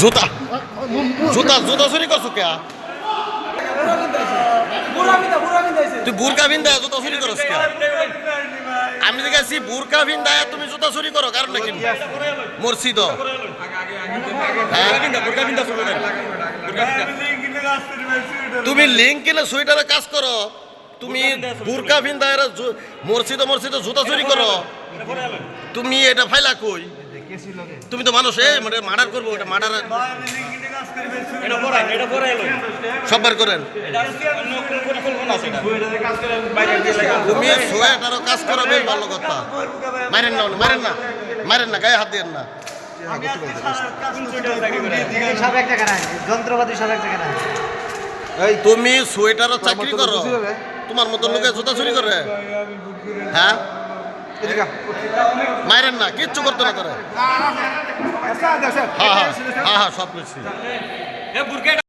জুতা। জুতা জুতা চুরি করছ কে? তুই বুরকা ভিন্দা জুতা চুরি করস কে? আমি দেখেছি বুরকা ভিন্দা তুমি জুতা চুরি করো কারণ নাকি মসজিদ তুমি লিঙ্ক কিনে সুইটারে কাজ করো। তুমি বুরকা ভিন্দা মসজিদ মসজিদ জুতা চুরি করো। তুমি এটা ফাইলা কই? তুমি তো মানুষ মানে মার্ডার করব এটা মার্ডার সববার করেন। তুমি সোয়েটারও কাজ করো বেশ ভালো কথা। মারেন না মারেন না মারেন না গায়ে হাত দিয়ে না। তুমি সোয়েটারও চাকরি করো। তোমার মতো লোকে জুতা চুরি করে। হ্যাঁ? মারেন না কিচ্ছু করতে না করে হ্যাঁ হ্যাঁ হ্যাঁ হ্যাঁ সব কিছু এ বুরকা